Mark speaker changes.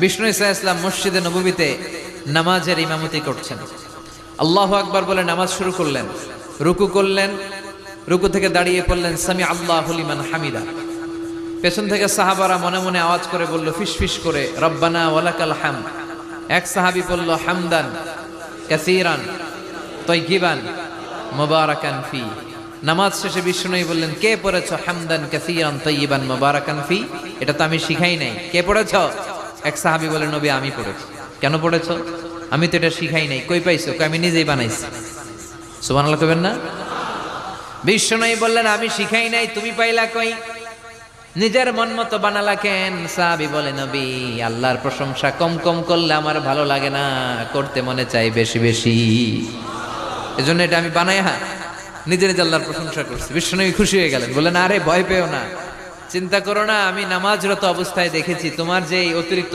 Speaker 1: বিষ্ণু ইসা ইসলাম মসজিদে নবীতে নামাজের ইমামতি করছেন। আল্লাহ আকবার বলে নামাজ শুরু করলেন, রুকু করলেন, রুকু থেকে দাঁড়িয়ে পড়লেন, সামি আল্লাহ হলিমান হামিদা। পেছন থেকে সাহাবারা মনে মনে আওয়াজ করে বলল, ফিস করে, রব্বানা ওয়ালাকাল হাম এক সাহাবি বলল, হামদান, কাসিরান তৈগিবান মোবারাকান ফি। নামাজ শেষে বিষ্ণুই বললেন, কে পড়েছ হামদান, কাসিরান তৈবান মোবারাকান ফি? এটা তো আমি শিখাই নাই। কে পড়েছ? এক সাহাবি বলে, নবী, আমি পড়েছি। কেন পড়েছ? আমি তো এটা শিখাই নাই। কই পাইছো? আমি নিজেই বানাইছি। সুবহানাল্লাহ কইবেন না? বিষ্ণুই বললেন, আমি শিখাই নাই, তুমি পাইলা কই? নিজের মন মতো বানালা কেন? সাহাবি বলে, নবী, আল্লাহর প্রশংসা কম কম করলে আমার ভালো লাগে না, করতে মনে চাই বেশি বেশি। এজন্য এটা আমি বানাই হ্যাঁ নিজে নিজে আল্লাহর প্রশংসা করছি। বিষ্ণুনবী খুশি হয়ে গেলেন, বললেন, আরে, ভয় পেও না। চিন্তা করো না আমি নামাজরত অবস্থায় দেখেছি তোমার যে অতিরিক্ত